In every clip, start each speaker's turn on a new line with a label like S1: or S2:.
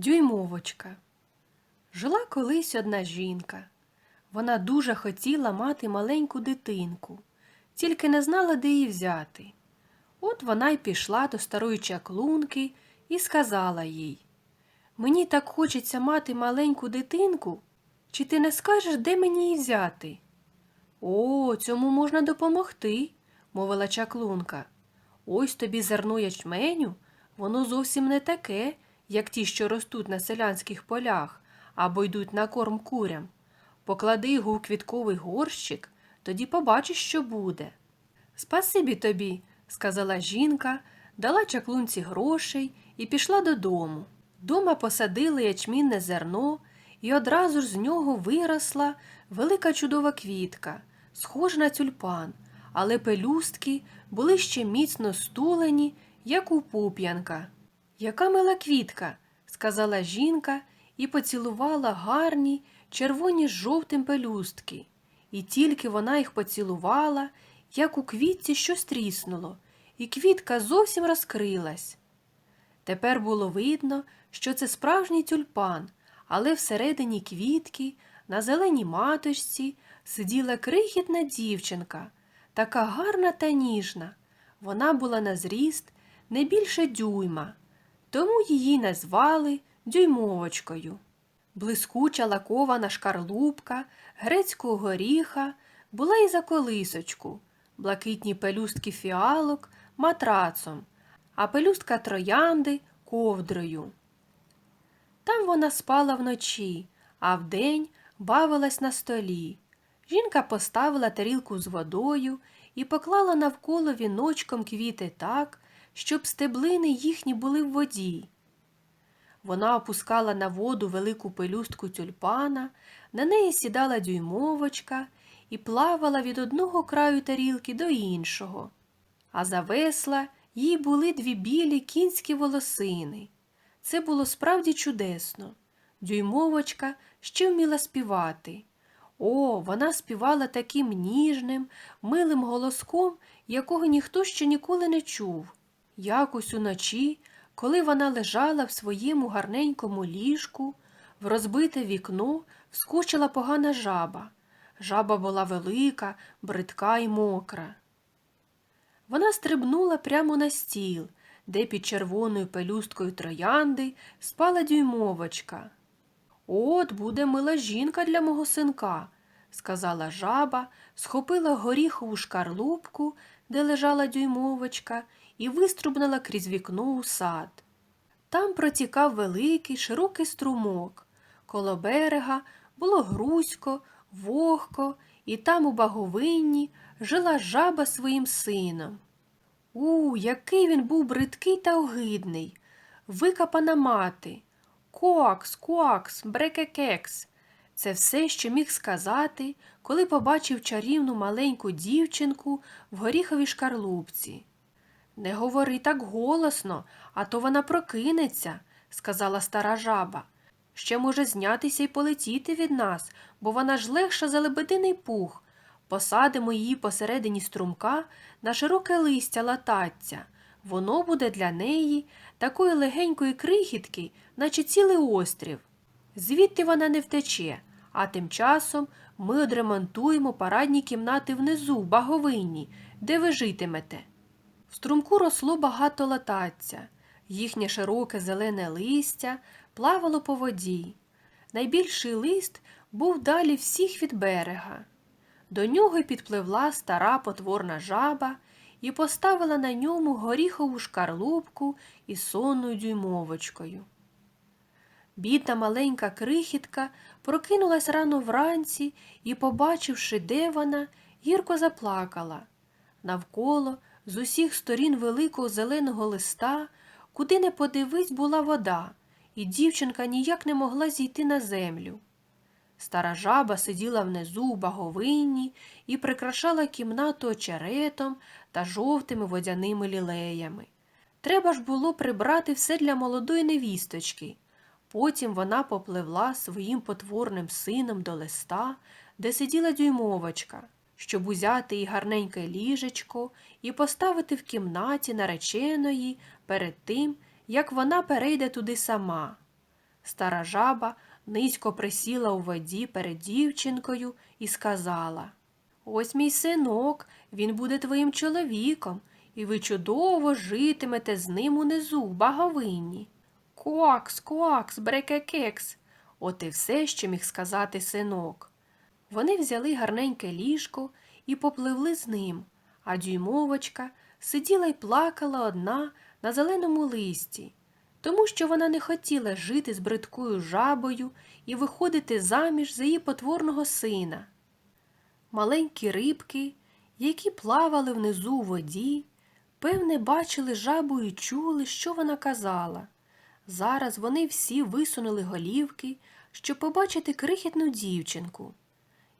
S1: Дюймовочка. Жила колись одна жінка. Вона дуже хотіла мати маленьку дитинку, тільки не знала, де її взяти. От вона й пішла до старої чаклунки і сказала їй Мені так хочеться мати маленьку дитинку, чи ти не скажеш, де мені її взяти? О, цьому можна допомогти, мовила чаклунка. Ось тобі зерно ячменю, воно зовсім не таке, як ті, що ростуть на селянських полях або йдуть на корм курям. Поклади його в квітковий горщик, тоді побачиш, що буде. Спасибі тобі, сказала жінка, дала чаклунці грошей і пішла додому. Дома посадили ячмінне зерно, і одразу ж з нього виросла велика чудова квітка, схожа на тюльпан, але пелюстки були ще міцно стулені, як у пуп'янка. Яка мила квітка, сказала жінка і поцілувала гарні, червоні з жовтим пелюстки. І тільки вона їх поцілувала, як у квітці щось тріснуло, і квітка зовсім розкрилась. Тепер було видно, що це справжній тюльпан, але всередині квітки, на зеленій маточці, сиділа крихітна дівчинка, така гарна та ніжна. Вона була на зріст не більше дюйма, тому її назвали дюймовочкою. Блискуча лакована шкарлупка грецького горіха була і за колисочку, блакитні пелюстки фіалок матрацом, а пелюстка троянди ковдрою. Там вона спала вночі, а вдень бавилась на столі. Жінка поставила тарілку з водою і поклала навколо віночком квіти так, щоб стеблини їхні були в воді. Вона опускала на воду велику пелюстку тюльпана, на неї сідала дюймовочка і плавала від одного краю тарілки до іншого. А за весла їй були дві білі кінські волосини. Це було справді чудесно. Дюймовочка ще вміла співати. О, вона співала таким ніжним, милим голоском, якого ніхто ще ніколи не чув. Якось уночі, коли вона лежала в своєму гарненькому ліжку, в розбите вікно вскочила погана жаба. Жаба була велика, бридка і мокра. Вона стрибнула прямо на стіл, де під червоною пелюсткою троянди спала дюймовочка. От буде мила жінка для мого синка, сказала жаба, схопила горіхову шкарлупку, де лежала дюймовочка, і виструбнула крізь вікно у сад. Там протікав великий широкий струмок. Коло берега було грузько, вогко, і там у баговинні жила жаба своїм сином. У, який він був бридкий та огидний, викапана мати. Коакс, коакс, брекекекс. Це все, що міг сказати, коли побачив чарівну маленьку дівчинку в горіховій шкарлупці. Не говори так голосно, а то вона прокинеться, сказала стара жаба. Ще може знятися і полетіти від нас, бо вона ж легша за лебединий пух. Посадимо її посередині струмка на широке листя лататься. Воно буде для неї такої легенької крихітки, наче цілий острів. Звідти вона не втече, а тим часом ми одремонтуємо парадні кімнати внизу, в баговинні, де ви житимете. В струмку росло багато латаця, їхнє широке зелене листя плавало по воді. Найбільший лист був далі всіх від берега. До нього підпливла стара потворна жаба і поставила на ньому горіхову шкарлупку із сонною дюймовочкою. Бідна маленька крихітка прокинулась рано вранці і, побачивши, де вона, гірко заплакала. Навколо з усіх сторін великого зеленого листа, куди не подивись, була вода, і дівчинка ніяк не могла зійти на землю. Стара жаба сиділа внизу у баговинні і прикрашала кімнату очеретом та жовтими водяними лілеями. Треба ж було прибрати все для молодої невісточки. Потім вона попливла своїм потворним сином до листа, де сиділа дюймовочка, щоб узяти їй гарненьке ліжечко і поставити в кімнаті нареченої перед тим, як вона перейде туди сама. Стара жаба низько присіла у воді перед дівчинкою і сказала Ось мій синок, він буде твоїм чоловіком, і ви чудово житимете з ним унизу, в баговинні. Коакс, коакс, брекекекс. От і все, що міг сказати синок. Вони взяли гарненьке ліжко і попливли з ним, а дюймовочка сиділа й плакала одна на зеленому листі, тому що вона не хотіла жити з бридкою жабою і виходити заміж за її потворного сина. Маленькі рибки, які плавали внизу у воді, певне, бачили жабу і чули, що вона казала. Зараз вони всі висунули голівки, щоб побачити крихітну дівчинку.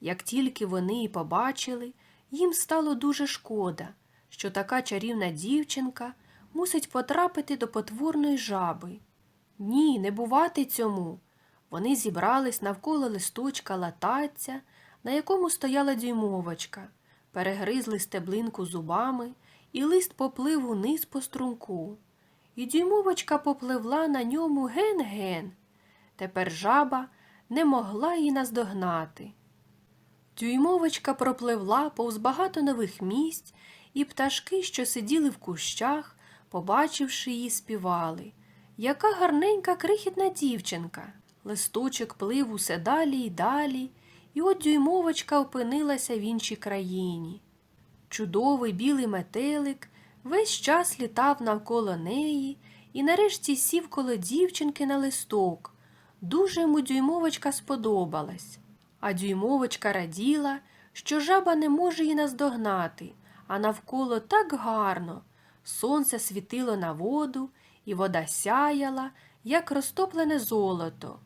S1: Як тільки вони її побачили, їм стало дуже шкода, що така чарівна дівчинка мусить потрапити до потворної жаби. Ні, не бувати цьому. Вони зібрались навколо листочка латаця, на якому стояла дюймовочка, перегризли стеблинку зубами, і лист поплив униз по струмку. І дюймовочка попливла на ньому ген-ген. Тепер жаба не могла її наздогнати. Дюймовочка пропливла повз багато нових місць, і пташки, що сиділи в кущах, побачивши її, співали. Яка гарненька крихітна дівчинка. Листочок плив усе далі й далі, і от дюймовочка опинилася в іншій країні. Чудовий білий метелик весь час літав навколо неї і нарешті сів коло дівчинки на листок. Дуже йому дюймовочка сподобалась. А дюймовочка раділа, що жаба не може її наздогнати, а навколо так гарно. Сонце світило на воду, і вода сяяла, як розтоплене золото.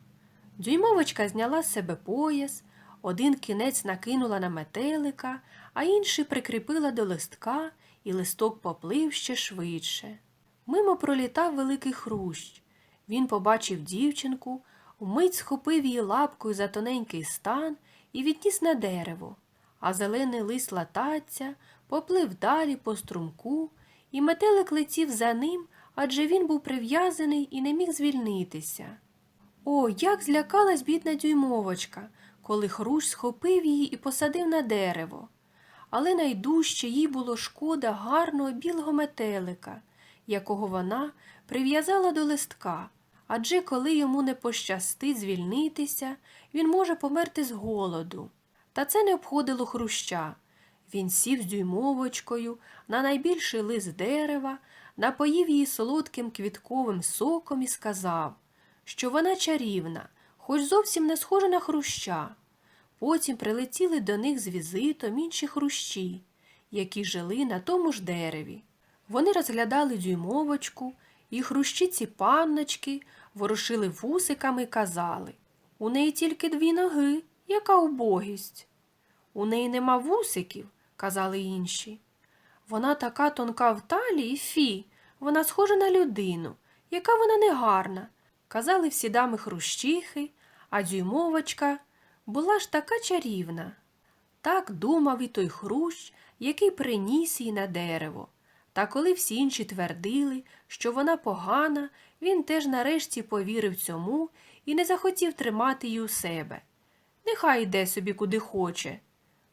S1: Дюймовочка зняла з себе пояс, один кінець накинула на метелика, а інший прикріпила до листка, і листок поплив ще швидше. Мимо пролітав великий хрущ. Він побачив дівчинку, Умить схопив її лапкою за тоненький стан і відніс на дерево, а зелений лист латаця поплив далі по струмку, і метелик летів за ним, адже він був прив'язаний і не міг звільнитися. О, як злякалась бідна дюймовочка, коли хрущ схопив її і посадив на дерево. Але найдужче їй було шкода гарного білого метелика, якого вона прив'язала до листка адже коли йому не пощастить звільнитися, він може померти з голоду. Та це не обходило хруща. Він сів з дюймовочкою на найбільший лист дерева, напоїв її солодким квітковим соком і сказав, що вона чарівна, хоч зовсім не схожа на хруща. Потім прилетіли до них з візитом інші хрущі, які жили на тому ж дереві. Вони розглядали дюймовочку і хрущиці панночки ворушили вусиками і казали У неї тільки дві ноги, яка убогість. У неї нема вусиків, казали інші. Вона така тонка в талії, фі, вона схожа на людину, яка вона негарна, казали всі дами хрущихи, а дюймовочка була ж така чарівна. Так думав і той хрущ, який приніс її на дерево. Та коли всі інші твердили, що вона погана, він теж нарешті повірив цьому і не захотів тримати її у себе. Нехай йде собі куди хоче,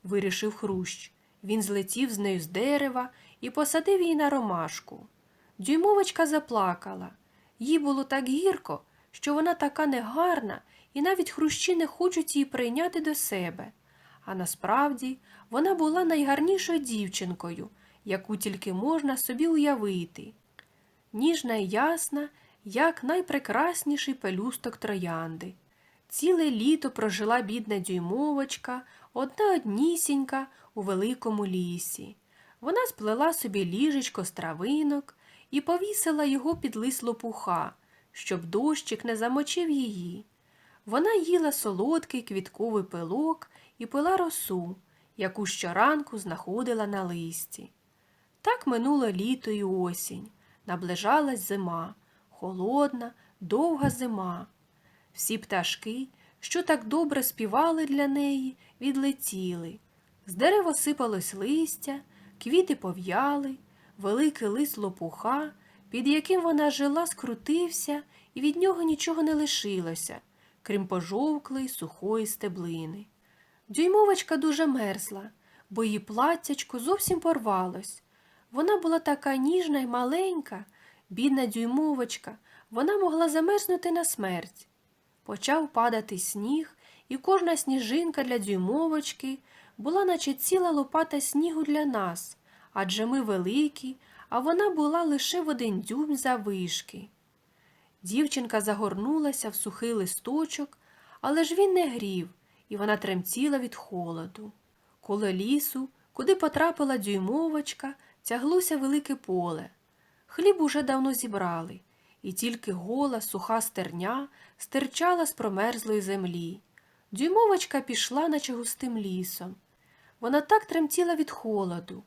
S1: вирішив хрущ. Він злетів з нею з дерева і посадив її на ромашку. Дюймовочка заплакала. Їй було так гірко, що вона така негарна, і навіть хрущі не хочуть її прийняти до себе. А насправді вона була найгарнішою дівчинкою яку тільки можна собі уявити, ніжна й ясна, як найпрекрасніший пелюсток троянди. Ціле літо прожила бідна дюймовочка, одна однісінька у великому лісі. Вона сплела собі ліжечко з травинок і повісила його під лист лопуха, щоб дощик не замочив її. Вона їла солодкий квітковий пилок і пила росу, яку щоранку знаходила на листі. Так минуло літо і осінь, наближалась зима, холодна, довга зима. Всі пташки, що так добре співали для неї, відлетіли. З дерева сипалось листя, квіти пов'яли, великий лист лопуха, під яким вона жила, скрутився і від нього нічого не лишилося, крім пожовклої сухої стеблини. Дюймовочка дуже мерзла, бо її платтячко зовсім порвалось. Вона була така ніжна й маленька, бідна дюймовочка, вона могла замерзнути на смерть. Почав падати сніг, і кожна сніжинка для дюймовочки була, наче ціла лопата снігу для нас, адже ми великі, а вона була лише в один дюйм завишки. Дівчинка загорнулася в сухий листочок, але ж він не грів, і вона тремтіла від холоду. Коло лісу, куди потрапила дюймовочка, тяглося велике поле. Хліб уже давно зібрали, і тільки гола, суха стерня стирчала з промерзлої землі. Дюймовочка пішла, наче густим лісом. Вона так тремтіла від холоду.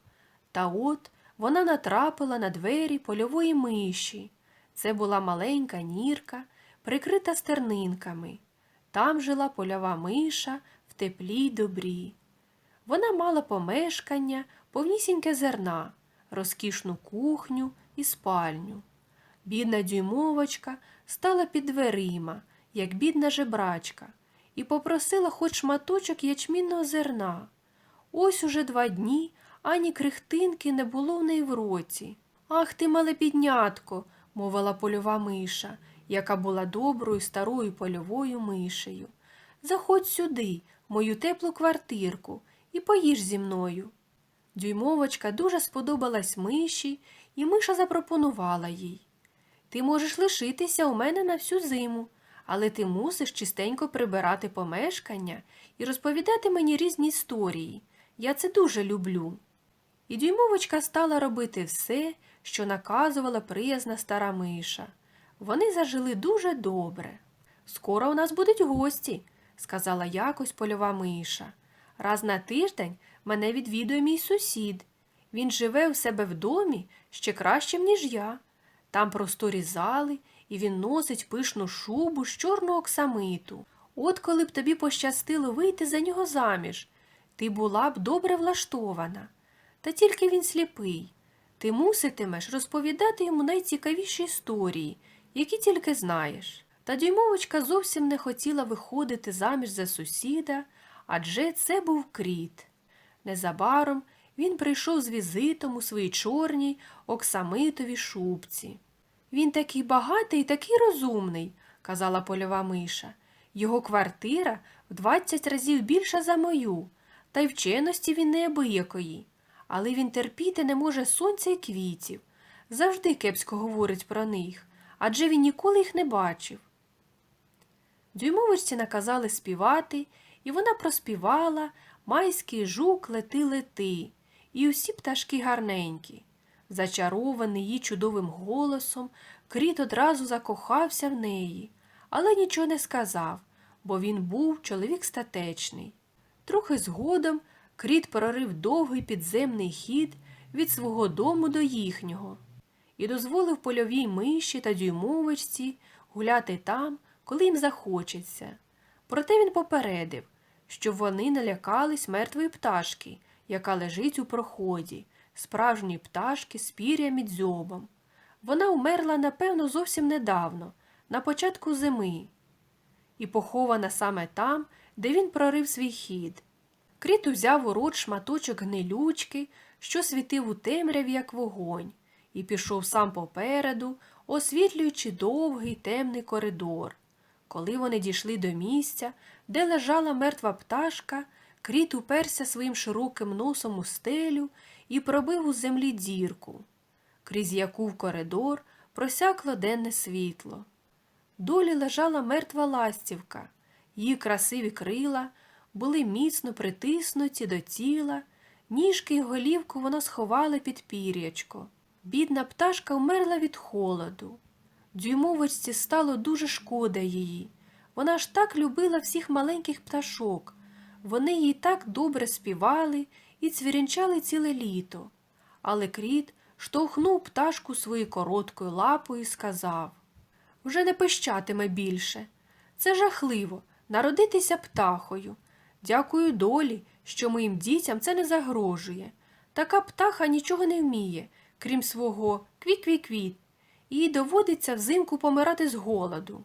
S1: Та от вона натрапила на двері польової миші. Це була маленька нірка, прикрита стернинками. Там жила польова миша в теплі й добрі. Вона мала помешкання, повнісіньке зерна, розкішну кухню і спальню. Бідна дюймовочка стала під дверима, як бідна жебрачка, і попросила хоч шматочок ячмінного зерна. Ось уже два дні ані крихтинки не було в неї в році. Ах ти, мале піднятко, мовила польова миша, яка була доброю старою польовою мишею. Заходь сюди, в мою теплу квартирку, і поїж зі мною. Дюймовочка дуже сподобалась миші, і миша запропонувала їй. Ти можеш лишитися у мене на всю зиму, але ти мусиш чистенько прибирати помешкання і розповідати мені різні історії. Я це дуже люблю. І дюймовочка стала робити все, що наказувала приязна стара миша. Вони зажили дуже добре. Скоро у нас будуть гості, сказала якось польова миша. Раз на тиждень мене відвідує мій сусід. Він живе у себе в домі ще кращим, ніж я. Там просторі зали, і він носить пишну шубу з чорного оксамиту. От коли б тобі пощастило вийти за нього заміж, ти була б добре влаштована. Та тільки він сліпий. Ти муситимеш розповідати йому найцікавіші історії, які тільки знаєш. Та дюймовочка зовсім не хотіла виходити заміж за сусіда, адже це був кріт. Незабаром він прийшов з візитом у своїй чорній оксамитовій шубці. Він такий багатий і такий розумний, казала польова миша. Його квартира в двадцять разів більша за мою, та й вченості він неабиякої. Але він терпіти не може сонця і квітів. Завжди кепсько говорить про них, адже він ніколи їх не бачив. Дюймовочці наказали співати, і вона проспівала майський жук лети лети, і усі пташки гарненькі. Зачарований її чудовим голосом, кріт одразу закохався в неї, але нічого не сказав, бо він був чоловік статечний. Трохи згодом кріт прорив довгий підземний хід від свого дому до їхнього і дозволив польовій миші та дюймовочці гуляти там, коли їм захочеться. Проте він попередив, щоб вони не лякались мертвої пташки, яка лежить у проході, справжньої пташки з пір'ям і дзьобом. Вона умерла, напевно, зовсім недавно, на початку зими, і похована саме там, де він прорив свій хід. Кріт узяв у рот шматочок гнилючки, що світив у темряві, як вогонь, і пішов сам попереду, освітлюючи довгий темний коридор. Коли вони дійшли до місця, де лежала мертва пташка, кріт уперся своїм широким носом у стелю і пробив у землі дірку, крізь яку в коридор просякло денне світло. Долі лежала мертва ластівка, її красиві крила були міцно притиснуті до тіла, ніжки й голівку вона сховала під пір'ячко. Бідна пташка вмерла від холоду. Дюймовочці стало дуже шкода її. Вона ж так любила всіх маленьких пташок. Вони їй так добре співали і цвірінчали ціле літо. Але кріт штовхнув пташку своєю короткою лапою і сказав Вже не пищатиме більше. Це жахливо народитися птахою. Дякую долі, що моїм дітям це не загрожує. Така птаха нічого не вміє, крім свого кві-кві-квіт. їй доводиться взимку помирати з голоду.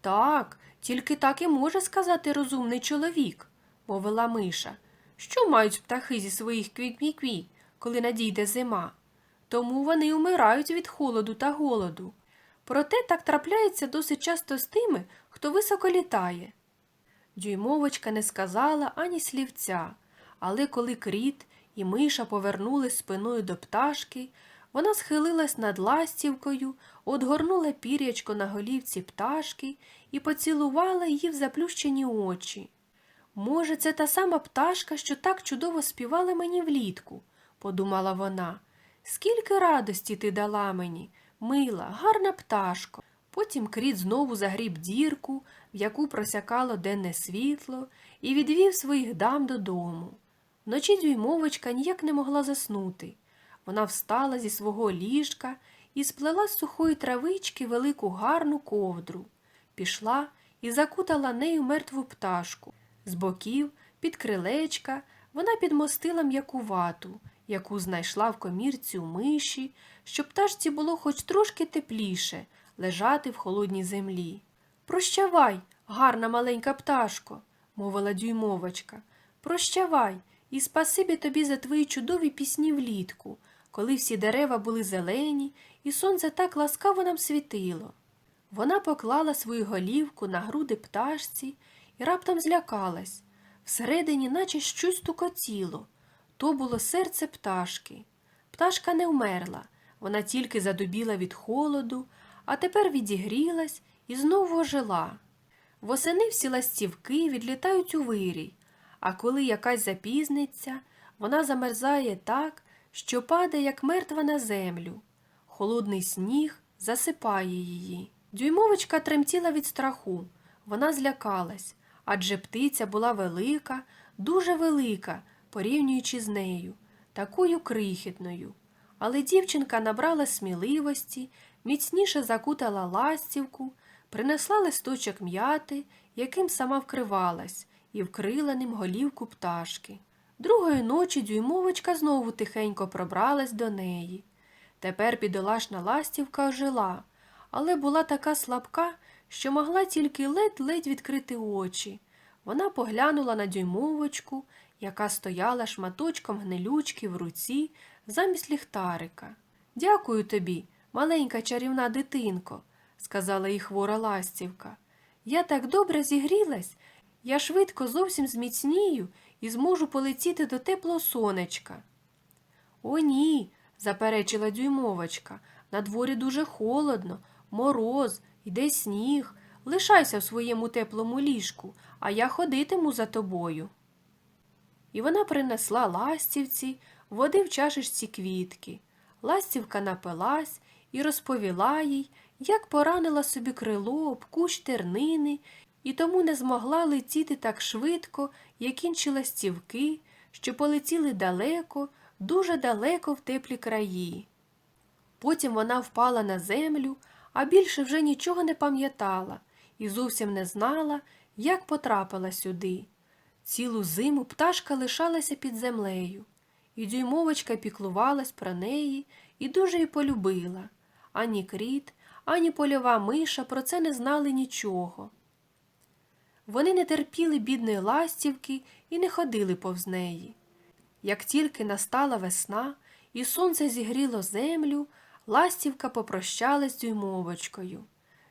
S1: Так, тільки так і може сказати розумний чоловік, мовила миша. Що мають птахи зі своїх квік-квік, коли надійде зима? Тому вони умирають від холоду та голоду. Проте так трапляється досить часто з тими, хто високо літає. Дюймовочка не сказала ані слівця, але коли кріт і миша повернули спиною до пташки, вона схилилась над ластівкою, одгорнула пір'ячко на голівці пташки і поцілувала її в заплющені очі. Може, це та сама пташка, що так чудово співала мені влітку, подумала вона. Скільки радості ти дала мені, мила, гарна пташко. Потім кріт знову загріб дірку, в яку просякало денне світло, і відвів своїх дам додому. Вночі дюймовочка ніяк не могла заснути. Вона встала зі свого ліжка і сплела з сухої травички велику гарну ковдру, пішла і закутала нею мертву пташку. З боків, під крилечка, вона підмостила м'яку вату, яку знайшла в комірці у миші, щоб пташці було хоч трошки тепліше лежати в холодній землі. Прощавай, гарна маленька пташко, мовила дюймовочка. Прощавай, і спасибі тобі за твої чудові пісні влітку, коли всі дерева були зелені, і сонце так ласкаво нам світило. Вона поклала свою голівку на груди пташці і раптом злякалась. Всередині, наче щось тукотіло. То було серце пташки. Пташка не вмерла, вона тільки задубіла від холоду, а тепер відігрілась і знову ожила. Восени всі ластівки відлітають у вирій, а коли якась запізниться, вона замерзає так, що падає, як мертва на землю. Холодний сніг засипає її. Дюймовочка тремтіла від страху. Вона злякалась, адже птиця була велика, дуже велика, порівнюючи з нею, такою крихітною. Але дівчинка набрала сміливості, міцніше закутала ластівку, принесла листочок м'яти, яким сама вкривалась, і вкрила ним голівку пташки. Другої ночі дюймовочка знову тихенько пробралась до неї. Тепер бідолашна ластівка ожила, але була така слабка, що могла тільки ледь-ледь відкрити очі. Вона поглянула на дюймовочку, яка стояла шматочком гнилючки в руці замість ліхтарика. Дякую тобі, маленька чарівна дитинко, сказала їй хвора ластівка. Я так добре зігрілась, я швидко зовсім зміцнію і зможу полетіти до теплого сонечка. О, ні, заперечила дюймовочка. На дворі дуже холодно, мороз, йде сніг. Лишайся в своєму теплому ліжку, а я ходитиму за тобою. І вона принесла ластівці, води в чашечці квітки. Ластівка напилась і розповіла їй, як поранила собі крило об кущ тернини і тому не змогла летіти так швидко, як інші ластівки, що полетіли далеко, дуже далеко в теплі краї. Потім вона впала на землю, а більше вже нічого не пам'ятала і зовсім не знала, як потрапила сюди. Цілу зиму пташка лишалася під землею, і дюймовочка піклувалась про неї і дуже її полюбила. Ані кріт, ані польова миша про це не знали нічого. Вони не терпіли бідної ластівки і не ходили повз неї. Як тільки настала весна і сонце зігріло землю, ластівка попрощалась з дюймовочкою.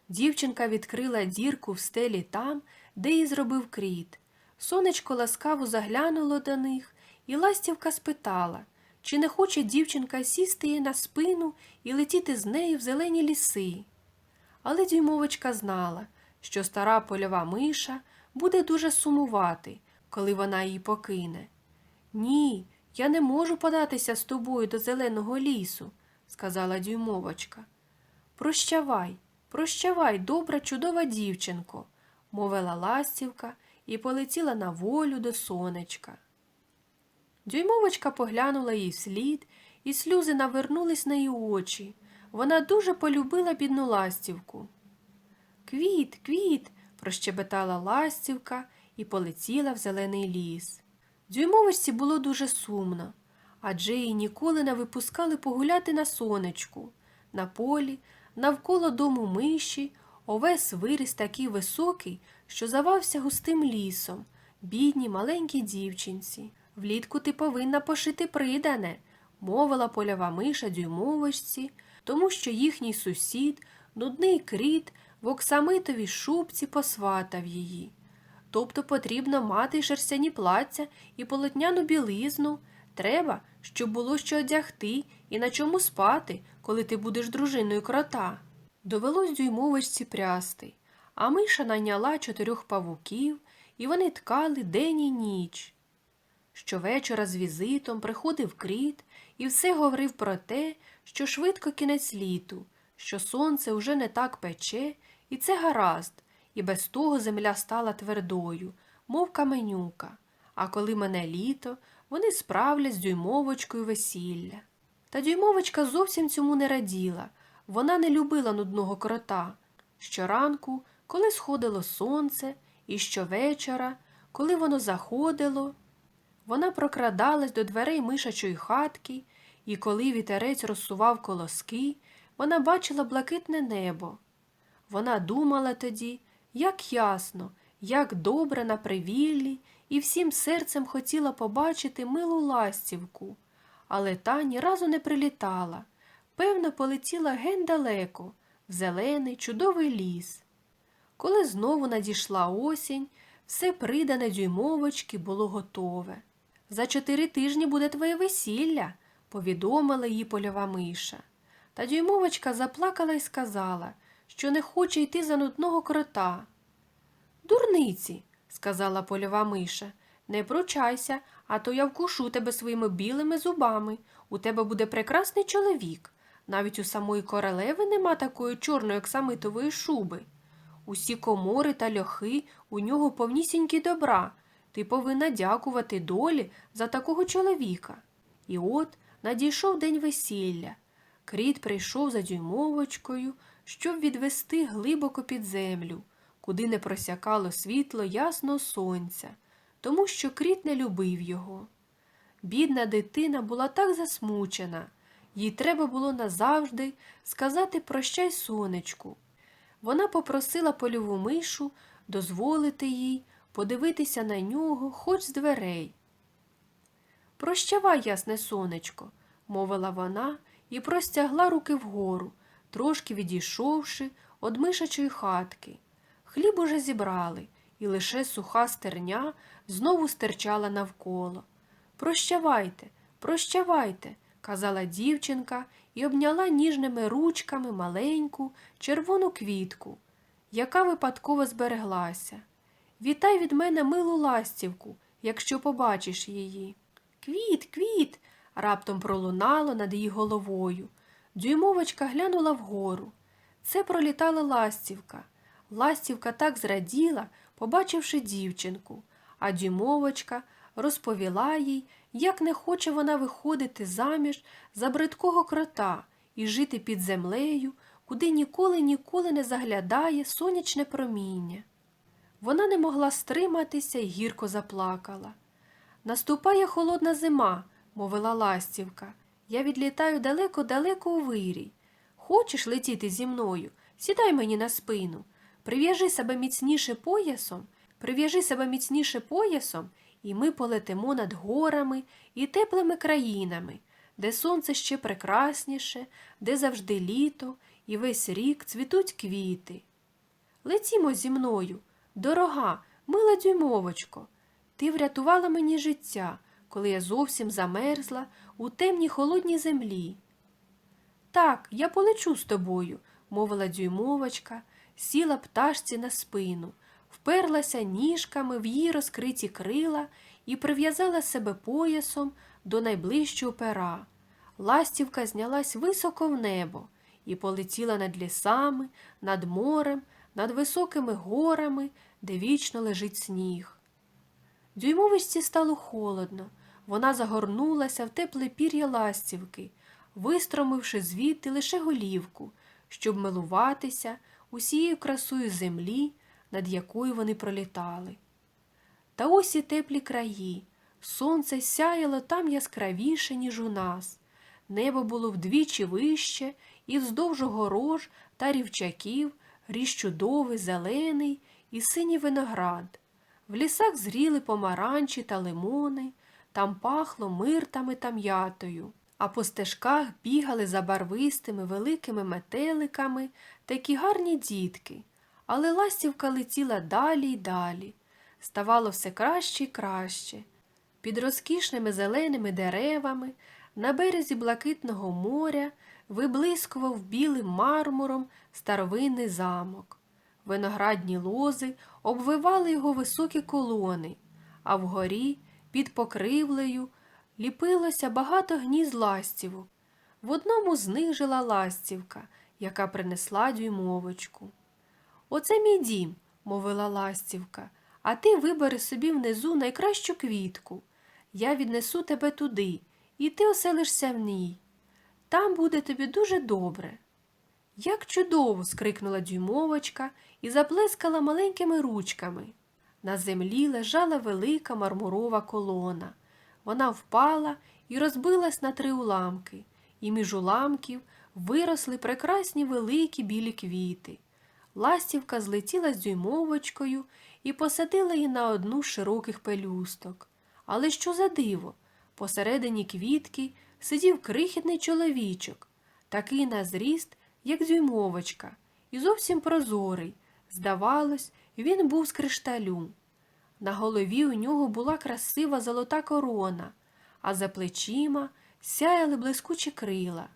S1: Дівчинка відкрила дірку в стелі там, де її зробив кріт. Сонечко ласкаво заглянуло до них, і ластівка спитала, чи не хоче дівчинка сісти їй на спину і летіти з нею в зелені ліси. Але дюймовочка знала, що стара польова миша буде дуже сумувати, коли вона її покине. Ні, я не можу податися з тобою до зеленого лісу, сказала дюймовочка. Прощавай, прощавай, добра, чудова дівчинко, мовила ластівка і полетіла на волю до сонечка. Дюймовочка поглянула їй вслід, і сльози навернулись на її очі. Вона дуже полюбила бідну ластівку. Квіт, квіт, прощебетала ластівка і полетіла в зелений ліс. Дюймовочці було дуже сумно, адже її ніколи не випускали погуляти на сонечку, на полі, навколо дому миші, овес виріс такий високий, що завався густим лісом, бідній маленькій дівчинці. Влітку ти повинна пошити придане, мовила польова миша дюймовочці, тому що їхній сусід, нудний кріт, в оксамитовій шубці посватав її. Тобто потрібно мати шерстяні плаття і полотняну білизну. Треба, щоб було що одягти і на чому спати, коли ти будеш дружиною крота. Довелось дюймовочці прясти, а миша найняла чотирьох павуків, і вони ткали день і ніч. Щовечора з візитом приходив кріт і все говорив про те, що швидко кінець літу, що сонце уже не так пече, і це гаразд, і без того земля стала твердою, мов каменюка. А коли мене літо, вони справлять з дюймовочкою весілля. Та дюймовочка зовсім цьому не раділа, вона не любила нудного крота. Щоранку, коли сходило сонце, і щовечора, коли воно заходило, вона прокрадалась до дверей мишачої хатки, і коли вітерець розсував колоски, вона бачила блакитне небо. Вона думала тоді, як ясно, як добре на привіллі, і всім серцем хотіла побачити милу ластівку, але та ні разу не прилітала. Певно, полетіла ген далеко, в зелений, чудовий ліс. Коли знову надійшла осінь, все придане дюймовочки було готове. За чотири тижні буде твоє весілля, повідомила їй польова миша. Та дюймовочка заплакала і сказала, що не хоче йти за нудного крота. Дурниці, сказала польова миша, не пручайся, а то я вкушу тебе своїми білими зубами. У тебе буде прекрасний чоловік. Навіть у самої королеви нема такої чорної оксамитової шуби. Усі комори та льохи у нього повнісінькі добра. Ти повинна дякувати долі за такого чоловіка. І от надійшов день весілля. Кріт прийшов за дюймовочкою, щоб відвести глибоко під землю, куди не просякало світло ясного сонця, тому що кріт не любив його. Бідна дитина була так засмучена, їй треба було назавжди сказати прощай сонечку. Вона попросила польову мишу дозволити їй подивитися на нього хоч з дверей. Прощавай, ясне сонечко, мовила вона і простягла руки вгору, трошки відійшовши од мишачої хатки. Хліб уже зібрали, і лише суха стерня знову стирчала навколо. Прощавайте, прощавайте, казала дівчинка і обняла ніжними ручками маленьку червону квітку, яка випадково збереглася. Вітай від мене милу ластівку, якщо побачиш її. Квіт, квіт. раптом пролунало над її головою. Дюймовочка глянула вгору. Це пролітала ластівка. Ластівка так зраділа, побачивши дівчинку, а дюймовочка розповіла їй, як не хоче вона виходити заміж за бридкого крота і жити під землею, куди ніколи ніколи не заглядає сонячне проміння. Вона не могла стриматися і гірко заплакала. Наступає холодна зима, мовила ластівка. Я відлітаю далеко-далеко у вирій. Хочеш летіти зі мною? Сідай мені на спину. Прив'яжи себе міцніше поясом, прив'яжи себе міцніше поясом, і ми полетимо над горами і теплими країнами, де сонце ще прекрасніше, де завжди літо, і весь рік цвітуть квіти. Летімо зі мною, дорога, мила дюймовочко. Ти врятувала мені життя, коли я зовсім замерзла у темній холодній землі. Так, я полечу з тобою, мовила дюймовочка, сіла пташці на спину, вперлася ніжками в її розкриті крила і прив'язала себе поясом до найближчого пера. Ластівка знялась високо в небо і полетіла над лісами, над морем, над високими горами, де вічно лежить сніг. Дюймовичці стало холодно. Вона загорнулася в тепле пір'я ластівки, вистромивши звідти лише голівку, щоб милуватися усією красою землі, над якою вони пролітали. Та ось і теплі краї, сонце сяяло там яскравіше, ніж у нас. Небо було вдвічі вище, і вздовж огорож та рівчаків ріс чудовий, зелений і синій виноград. В лісах зріли помаранчі та лимони, там пахло миртами та м'ятою, а по стежках бігали за барвистими великими метеликами такі гарні дітки. Але ластівка летіла далі й далі. Ставало все краще й краще. Під розкішними зеленими деревами, на березі блакитного моря, виблискував білим мармуром старовинний замок. Виноградні лози обвивали його високі колони, а вгорі, під покривлею, ліпилося багато гнізд ластівок. В одному з них жила ластівка, яка принесла дюймовочку. Оце мій дім, мовила ластівка, а ти вибери собі внизу найкращу квітку. Я віднесу тебе туди, і ти оселишся в ній. Там буде тобі дуже добре. Як чудово. скрикнула дюймовочка і заплескала маленькими ручками. На землі лежала велика мармурова колона. Вона впала і розбилась на три уламки, і між уламків виросли прекрасні великі білі квіти. Ластівка злетіла з дюймовочкою і посадила її на одну з широких пелюсток. Але що за диво? Посередині квітки сидів крихітний чоловічок, такий на зріст, як дюймовочка, і зовсім прозорий. Здавалось, він був з кришталю. На голові у нього була красива золота корона, а за плечима сяяли блискучі крила.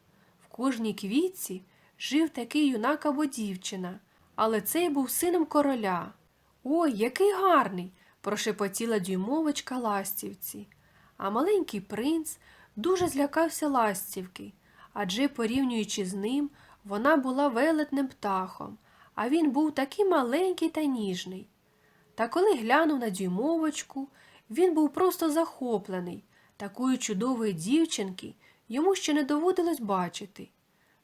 S1: В кожній квітці жив такий юнак або дівчина, але цей був сином короля. Ой, який гарний! прошепотіла дюймовочка ластівці. А маленький принц дуже злякався ластівки, адже, порівнюючи з ним, вона була велетним птахом, а він був такий маленький та ніжний. Та коли глянув на дюймовочку, він був просто захоплений. Такої чудової дівчинки йому ще не доводилось бачити.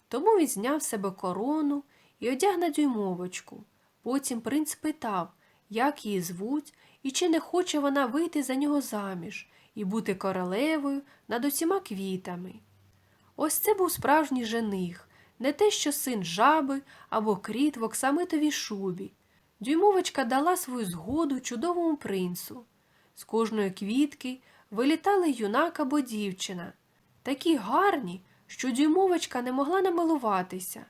S1: Тому він зняв з себе корону і одяг на дюймовочку. Потім принц питав, як її звуть і чи не хоче вона вийти за нього заміж і бути королевою над усіма квітами. Ось це був справжній жених, не те, що син жаби або кріт в оксамитовій шубі. Дюймовочка дала свою згоду чудовому принцу. З кожної квітки вилітали юнак або дівчина, такі гарні, що дюймовочка не могла намилуватися.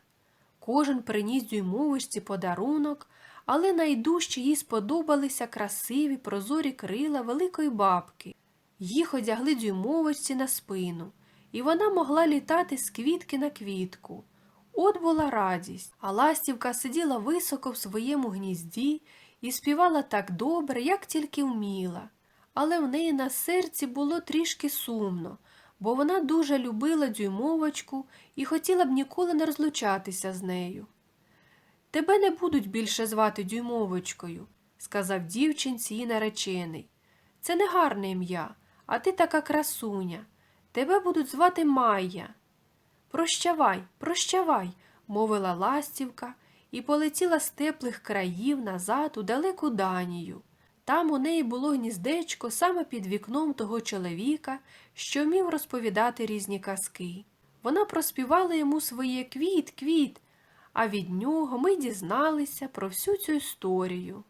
S1: Кожен приніс дюймовочці подарунок, але найдужче їй сподобалися красиві прозорі крила великої бабки. Їх одягли дюймовочці на спину, і вона могла літати з квітки на квітку. От була радість, а ластівка сиділа високо в своєму гнізді і співала так добре, як тільки вміла. Але в неї на серці було трішки сумно, бо вона дуже любила дюймовочку і хотіла б ніколи не розлучатися з нею. Тебе не будуть більше звати дюймовочкою, сказав дівчинці її наречений. Це не гарне ім'я, а ти така красуня. Тебе будуть звати Майя. Прощавай, прощавай, мовила ластівка і полетіла з теплих країв назад у далеку Данію. Там у неї було гніздечко саме під вікном того чоловіка, що вмів розповідати різні казки. Вона проспівала йому своє квіт, квіт, а від нього ми дізналися про всю цю історію.